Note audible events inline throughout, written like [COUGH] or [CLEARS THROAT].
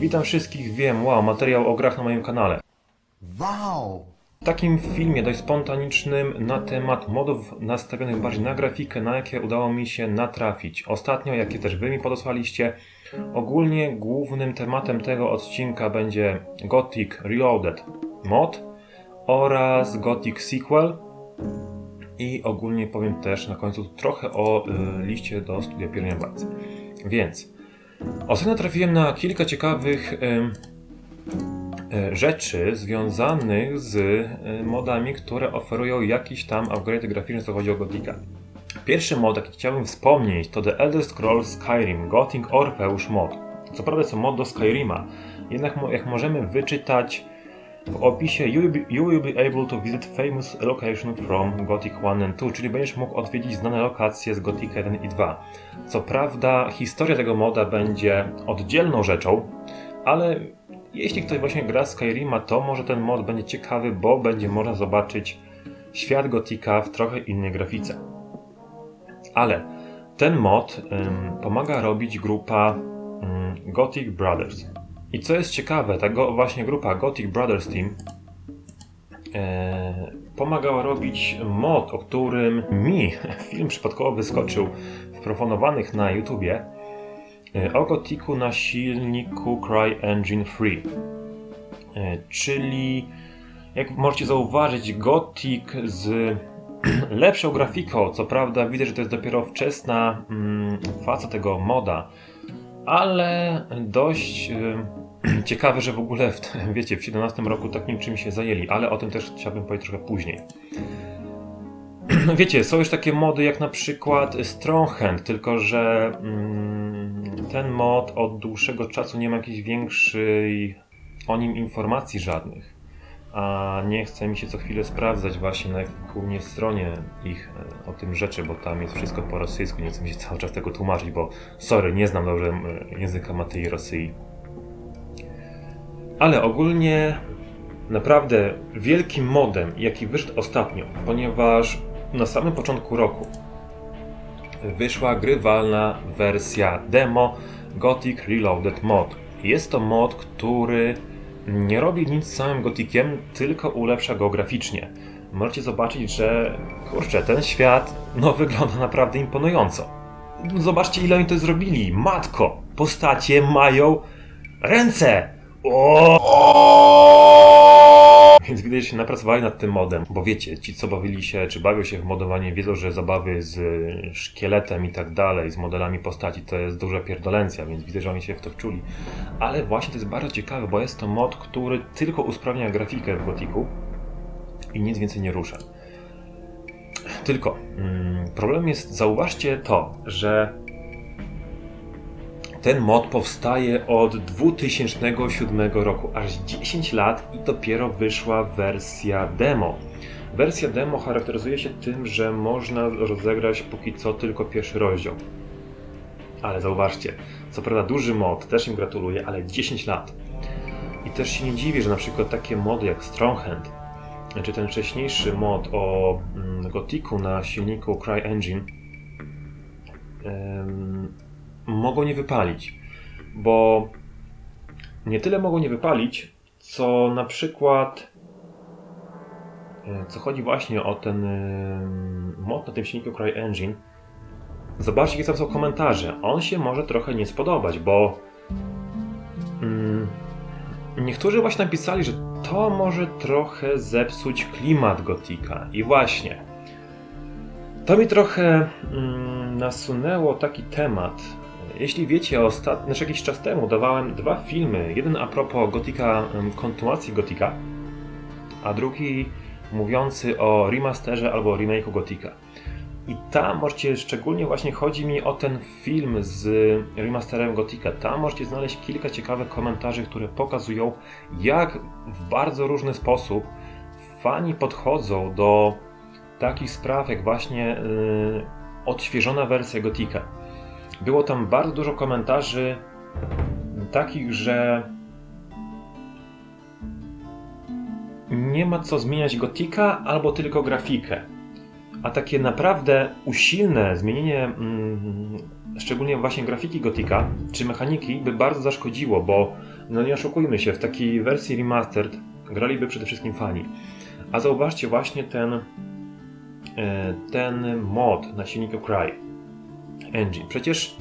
Witam wszystkich, wiem, wow, materiał o grach na moim kanale. Wow! W takim filmie dość spontanicznym na temat modów nastawionych bardziej na grafikę, na jakie udało mi się natrafić ostatnio, jakie też wy mi podesłaliście. Ogólnie głównym tematem tego odcinka będzie Gothic Reloaded mod oraz Gothic Sequel i ogólnie powiem też na końcu trochę o y, liście do studia walce. Więc ostatnio trafiłem na kilka ciekawych e, rzeczy związanych z e, modami, które oferują jakiś tam upgrade graficzny, co chodzi o Gothica. Pierwszy mod, jaki chciałbym wspomnieć, to The Elder Scrolls Skyrim Gothic Orpheus mod. Co prawda jest to mod do Skyrima, jednak jak możemy wyczytać w opisie you will, be, able to visit famous location from Gothic 1 and 2, czyli będziesz mógł odwiedzić znane lokacje z Gothic 1 i 2. Co prawda historia tego moda będzie oddzielną rzeczą, ale jeśli ktoś właśnie gra Skyrima, to może ten mod będzie ciekawy, bo będzie można zobaczyć świat Gotika w trochę innej grafice. Ale ten mod ym, pomaga robić grupa ym, Gothic Brothers. I co jest ciekawe, ta go, właśnie grupa Gothic Brothers Team e, pomagała robić mod, o którym mi [LAUGHS] film przypadkowo wyskoczył w proponowanych na YouTubie e, o Gothicu na silniku CryEngine 3. E, Czyli, jak możecie zauważyć, Gothic z [CLEARS THROAT] lepszą grafiką. Co prawda, widać, że to jest dopiero wczesna mm, faza tego moda, ale dość [CLEARS THROAT] ciekawe, że w ogóle, w, wiecie, w 17 roku takim czym się zajęli, ale o tym też chciałbym powiedzieć trochę później. [CLEARS THROAT] Wiecie, są już takie mody jak na przykład Stronghand, tylko że mm, ten mod od dłuższego czasu nie ma jakiejś większej o nim informacji żadnych. A nie chce mi się co chwilę sprawdzać właśnie na głównie stronie ich e, o tym rzeczy, bo tam jest wszystko po rosyjsku, nie chcę mi się cały czas tego tłumaczyć, bo sorry, nie znam dobrze języka Matei Rosji. Ale ogólnie naprawdę wielkim modem, jaki wyszedł ostatnio, ponieważ na samym początku roku wyszła grywalna wersja demo Gothic Reloaded Mod. Jest to mod, który nie robi nic z samym Gothiciem, tylko ulepsza go graficznie. Możecie zobaczyć, że kurczę, ten świat no wygląda naprawdę imponująco. Zobaczcie ile oni to zrobili. Matko, postacie mają ręce. O! Więc widać, że się napracowali nad tym modem, bo wiecie, ci co bawili się, czy bawią się w modowanie, wiedzą, że zabawy z y, szkieletem i tak dalej, z modelami postaci, to jest duża pierdolencja, więc widzę, że oni się w to wczuli. Ale właśnie to jest bardzo ciekawe, bo jest to mod, który tylko usprawnia grafikę w Gothicu i nic więcej nie rusza. Tylko, mm, problem jest, zauważcie to, że ten mod powstaje od 2007 roku, aż 10 lat i dopiero wyszła wersja demo. Wersja demo charakteryzuje się tym, że można rozegrać póki co tylko pierwszy rozdział. Ale zauważcie, co prawda duży mod, też im gratuluję, ale 10 lat. I też się nie dziwię, że na przykład takie mody jak Stronghand, czy ten wcześniejszy mod o mm, Gothicu na silniku CryEngine, mogą nie wypalić. Bo nie tyle mogą nie wypalić, co na przykład e, co chodzi właśnie o ten em, mod na tym silniku CryEngine. Zobaczcie, jakie tam są komentarze. On się może trochę nie spodobać, bo mm, niektórzy właśnie napisali, że to może trochę zepsuć klimat Gotika. I właśnie, to mi trochę mm, nasunęło taki temat. Jeśli wiecie, ostatnio, znaczy jakiś czas temu dawałem dwa filmy. Jeden a propos Gotika, kontynuacji Gotika, a drugi mówiący o remasterze albo remake'u Gotika. I tam możecie, szczególnie właśnie chodzi mi o ten film z remasterem Gotika. Tam możecie znaleźć kilka ciekawych komentarzy, które pokazują, jak w bardzo różny sposób fani podchodzą do takich spraw, jak właśnie yy, odświeżona wersja Gotika. Było tam bardzo dużo komentarzy takich, że nie ma co zmieniać Gotika albo tylko grafikę. A takie naprawdę usilne zmienienie, mm, szczególnie właśnie grafiki Gotika czy mechaniki, by bardzo zaszkodziło, bo no nie oszukujmy się, w takiej wersji remastered graliby przede wszystkim fani. A zauważcie właśnie ten, e, ten mod na silniku Cry Engine. Przecież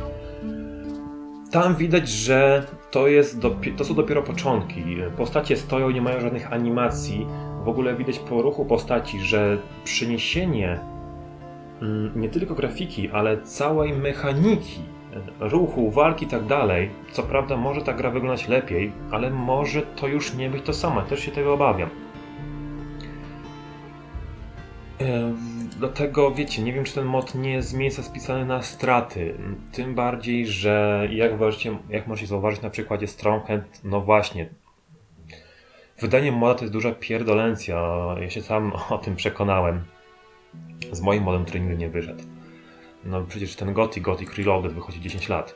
tam widać, że to, jest to są dopiero początki. Postacie stoją, nie mają żadnych animacji. W ogóle widać po ruchu postaci, że przeniesienie mm, nie tylko grafiki, ale całej mechaniki ruchu, walki i tak dalej. Co prawda może ta gra wyglądać lepiej, ale może to już nie być to samo. Też się tego obawiam. Dlatego wiecie, nie wiem czy ten mod nie jest z miejsca spisany na straty. Tym bardziej, że jak, możecie, jak możecie zauważyć na przykładzie Stronghold, no właśnie. Wydanie moda to jest duża pierdolencja. Ja się sam [LAUGHS] o tym przekonałem. Z moim modem, który nigdy nie wyszedł. No przecież ten Gothic, Gothic Reloaded wychodzi 10 lat.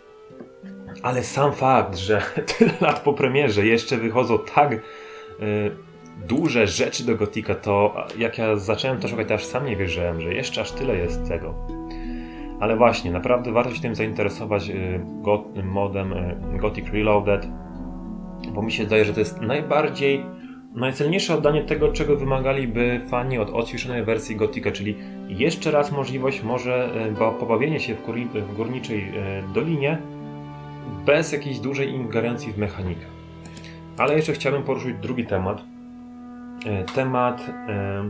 Ale sam fakt, że [LAUGHS] tyle lat po premierze jeszcze wychodzą tak. Yy, duże rzeczy do Gotika, to jak ja zacząłem to szukać, to aż sam nie wierzyłem, że jeszcze aż tyle jest tego. Ale właśnie, naprawdę warto się tym zainteresować y, modem y, Gothic Reloaded, bo mi się zdaje, że to jest najbardziej, najcelniejsze oddanie tego, czego wymagaliby fani od odświeżonej wersji Gotika, czyli jeszcze raz możliwość może y, pobawienie się w, górniczej dolinie bez jakiejś dużej ingerencji w mechanikę. Ale jeszcze chciałbym poruszyć drugi temat, temat, e,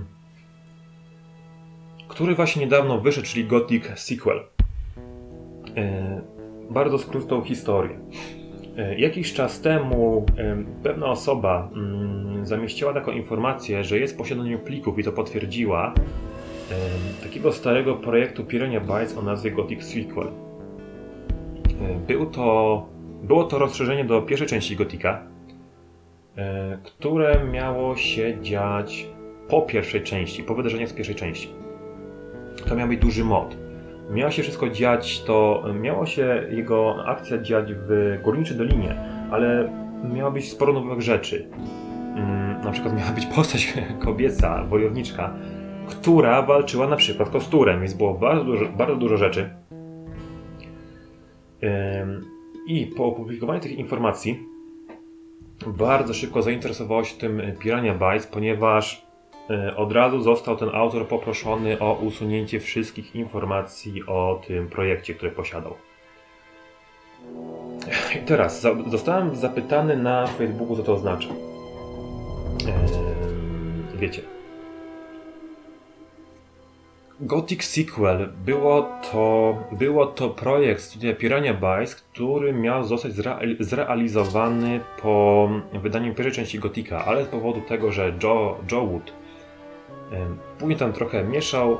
który właśnie niedawno wyszedł, czyli Gothic Sequel. E, bardzo skrótą historię. Jakiś czas temu pewna osoba mm, zamieściła taką informację, że jest w posiadaniu plików i to potwierdziła takiego starego projektu Piranha Bytes o nazwie Gothic Sequel. Był to, było to rozszerzenie do pierwszej części Gotika, E, które miało się dziać po pierwszej części, po wydarzeniach z pierwszej części. To miał być duży mod. Miało się wszystko dziać, to miało się jego akcja dziać w Górniczej Dolinie, ale miało być sporo nowych rzeczy. Mm, na przykład miała być postać [LAUGHS] kobieca, wojowniczka, która walczyła na przykład kosturem, więc było bardzo dużo, bardzo dużo rzeczy. I po opublikowaniu tych informacji bardzo szybko zainteresowało się tym Pirania Bytes, ponieważ e, od razu został ten autor poproszony o usunięcie wszystkich informacji o tym projekcie, który posiadał. I teraz zostałem zapytany na Facebooku, co to oznacza. Wiecie, Gothic Sequel było to, było to projekt studia Piranha Bytes, który miał zostać zrealizowany po wydaniu pierwszej części Gotika, ale z powodu tego, że Joe, Joe Wood później tam trochę mieszał,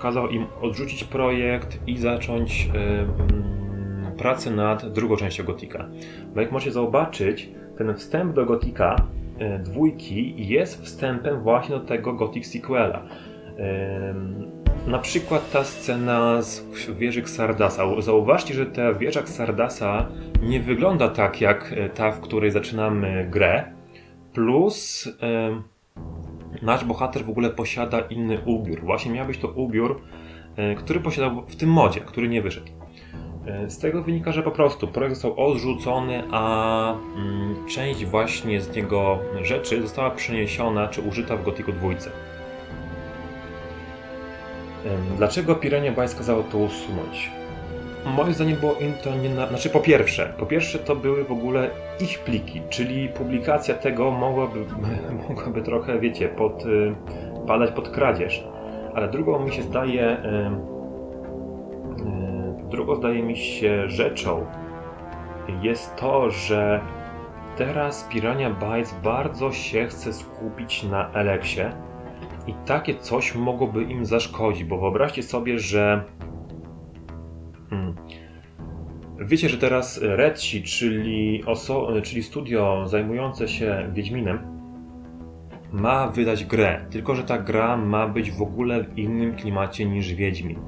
kazał im odrzucić projekt i zacząć pracę nad drugą częścią Gotika. Bo jak możecie zobaczyć, ten wstęp do Gotika e, dwójki jest wstępem właśnie do tego Gothic Sequela na przykład ta scena z wieży Xardasa. Zauważcie, że ta wieża Xardasa nie wygląda tak jak e, ta, w której zaczynamy grę. Plus nasz bohater w ogóle posiada inny ubiór. Właśnie miał być to ubiór, e, który posiadał w tym modzie, który nie wyszedł. E, z tego wynika, że po prostu projekt został odrzucony, a mm, część właśnie z niego rzeczy została przeniesiona czy użyta w Gothicu 2. Dlaczego Pirania Bytes kazało to usunąć? Moim zdaniem było im to nie... Na... Znaczy po pierwsze, po pierwsze to były w ogóle ich pliki, czyli publikacja tego mogłaby, [LAUGHS] mogłaby trochę, wiecie, pod, y, padać pod kradzież. Ale drugą mi się zdaje... Drugą zdaje mi się rzeczą jest to, że teraz Pirania Bytes bardzo się chce skupić na Eleksie i takie coś mogłoby im zaszkodzić, bo wyobraźcie sobie, że. Hmm, wiecie, że teraz Redsi, czyli, oso- czyli studio zajmujące się Wiedźminem, ma wydać grę, tylko że ta gra ma być w ogóle w innym klimacie niż Wiedźmin.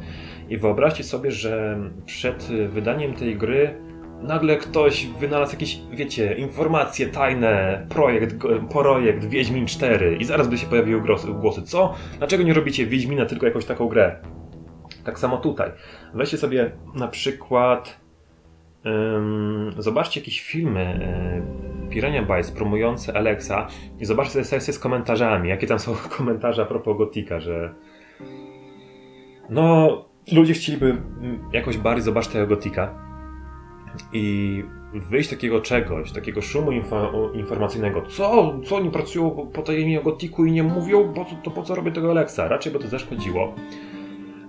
I wyobraźcie sobie, że przed wydaniem tej gry nagle ktoś wynalazł jakieś, wiecie, informacje tajne, projekt, projekt Wiedźmin 4 i zaraz by się pojawiły głosy. Co? Dlaczego nie robicie Wiedźmina, tylko jakąś taką grę? Tak samo tutaj. Weźcie sobie na przykład ym, zobaczcie jakieś filmy yy, Pirania Bytes promujące Alexa i zobaczcie sesję z komentarzami, jakie tam są [LAUGHS] komentarze a propos Gotika, że no ludzie chcieliby mm, jakoś bardziej zobaczyć tego Gotika i wyjść takiego czegoś, takiego szumu info, informacyjnego, co, co oni pracują po- tajemnicy o Gotiku i nie mówią, co, to po co robię tego Alexa, raczej by to zaszkodziło.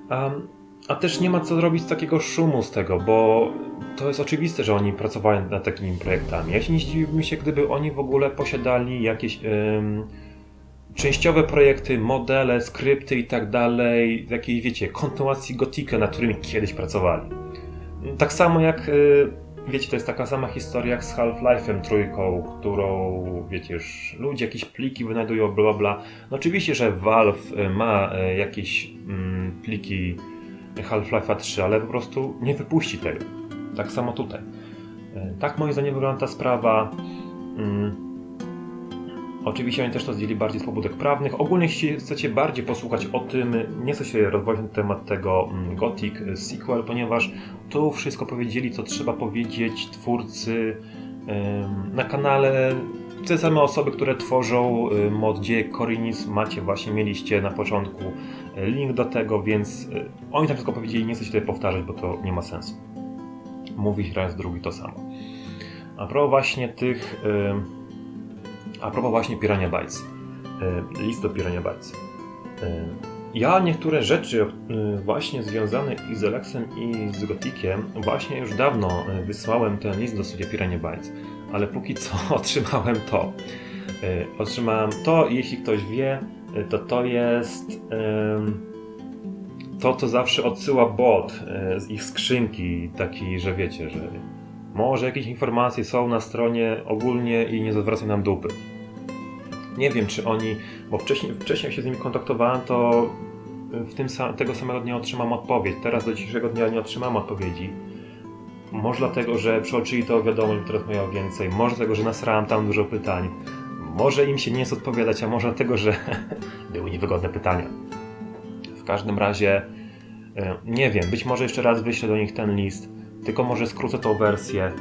Um, a też nie ma co robić z takiego szumu z tego, bo to jest oczywiste, że oni pracowali nad takimi projektami. Ja się nie zdziwiłbym się, gdyby oni w ogóle posiadali jakieś częściowe projekty, modele, skrypty i tak dalej, jakiejś, wiecie, kontynuacji Gotika, nad którymi kiedyś pracowali. Tak samo jak, y, wiecie, to jest taka sama historia jak z Half-Life'em trójką, którą, wiecie, już ludzie jakieś pliki wynajdują, bla bla. No oczywiście, że Valve y, ma y, jakieś mm, pliki Half-Life'a 3, ale po prostu nie wypuści tego. Tak samo tutaj. Tak moim zdaniem wygląda ta sprawa. Mm, Oczywiście oni też to zdjęli bardziej z pobudek prawnych. Ogólnie jeśli chcecie bardziej posłuchać o tym, nie chcę się rozwodzić na temat tego mm, Gothic sequel, ponieważ tu wszystko powiedzieli, co trzeba powiedzieć twórcy na kanale. Te same osoby, które tworzą y, mod Dzieje Korinis, macie właśnie, mieliście na początku y, link do tego, więc y, oni tam wszystko powiedzieli, nie chcę się tutaj powtarzać, bo to nie ma sensu. Mówić raz, drugi to samo. A propos właśnie tych... a propos właśnie Pirania Bytes. List do Pirania Bytes. Ja niektóre rzeczy y, właśnie związane i z Alexem i z Gotikiem właśnie już dawno y, wysłałem ten list do studia Pirania Bytes, ale póki co [LAUGHS] otrzymałem to. Y, Otrzymałem to, jeśli ktoś wie, to to jest to, co zawsze odsyła bot z ich skrzynki, taki, że wiecie, że może jakieś informacje są na stronie ogólnie i nie zwracają nam dupy. Nie wiem, czy oni, bo wcześniej, wcześniej się z nimi kontaktowałem, to w tym tego samego dnia otrzymam odpowiedź. Teraz do dzisiejszego dnia nie otrzymam odpowiedzi. Może dlatego, że przeoczyli to wiadomość, teraz mają więcej. Może dlatego, że nasrałem tam dużo pytań. Może im się nie jest odpowiadać, a może dlatego, że [LAUGHS] były niewygodne pytania. W każdym razie, e, nie wiem, być może jeszcze raz wyślę do nich ten list, tylko może skrócę tą wersję. E,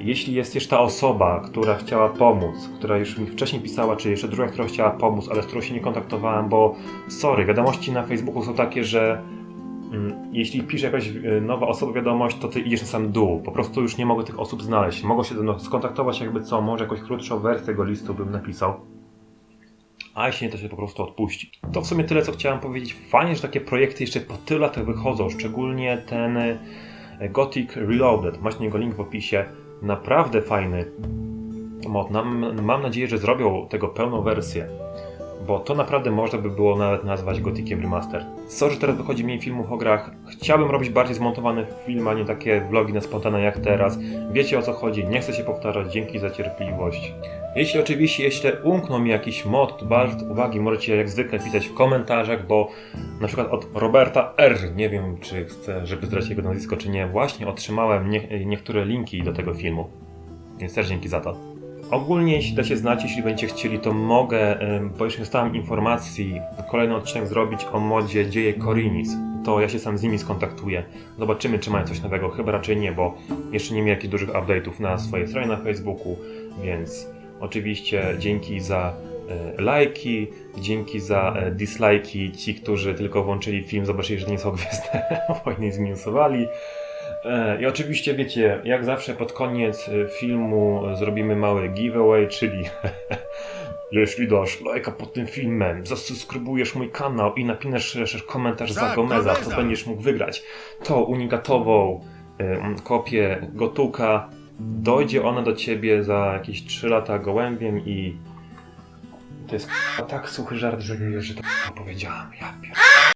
Jeśli jest jeszcze ta osoba, która chciała pomóc, która już mi wcześniej pisała, czy jeszcze druga, która chciała pomóc, ale z którą się nie kontaktowałem, bo sorry, wiadomości na Facebooku są takie, że mm, jeśli pisze jakaś e, nowa osoba wiadomość, to ty idziesz na sam dół. Po prostu już nie mogę tych osób znaleźć. Mogą się skontaktować jakby co, może jakąś krótszą wersję tego listu bym napisał. A jeśli nie, to się po prostu odpuści. To w sumie tyle, co chciałem powiedzieć. Fajnie, że takie projekty jeszcze po tyle latach wychodzą, szczególnie ten e, Gothic Reloaded. Macie niego link w opisie. Naprawdę fajny mod. Mam, mam nadzieję, że zrobią tego pełną wersję, bo to naprawdę można by było nawet nazwać Gothiciem Remaster. Sorry, że teraz wychodzi mniej filmów o grach. Chciałbym robić bardziej zmontowane filmy, a nie takie vlogi na spontane jak teraz. Wiecie o co chodzi, nie chcę się powtarzać, dzięki za cierpliwość. Jeśli oczywiście jeszcze umknął mi jakiś mod wart uwagi, możecie jak zwykle pisać w komentarzach, bo na przykład od Roberta R, nie wiem czy chcę, żeby zdradzić jego nazwisko czy nie, właśnie otrzymałem nie, niektóre linki do tego filmu. Więc też dzięki za to. Ogólnie, jeśli da się znać, jeśli będziecie chcieli, to mogę, bo już nie dostałem informacji, kolejny odcinek zrobić o modzie Dzieje Korinis. To ja się sam z nimi skontaktuję. Zobaczymy, czy mają coś nowego. Chyba raczej nie, bo jeszcze nie mieli jakichś dużych update'ów na swojej stronie na Facebooku, więc oczywiście dzięki za e, lajki, dzięki za e, dislajki. Ci, którzy tylko włączyli film, zobaczyli, że nie są [LAUGHS] Gwiezdne Wojny zminusowali. E, I oczywiście wiecie, jak zawsze pod koniec e, filmu zrobimy mały giveaway, czyli [LAUGHS] jeśli dasz lajka pod tym filmem, zasubskrybujesz mój kanał i napiszesz komentarz za Tak, Gomeza, to będziesz mógł wygrać tą unikatową e, kopię Gotuka. Dojdzie ona do ciebie za jakieś 3 lata gołębiem i to jest tak suchy żart, że, że to powiedziałem. Ja.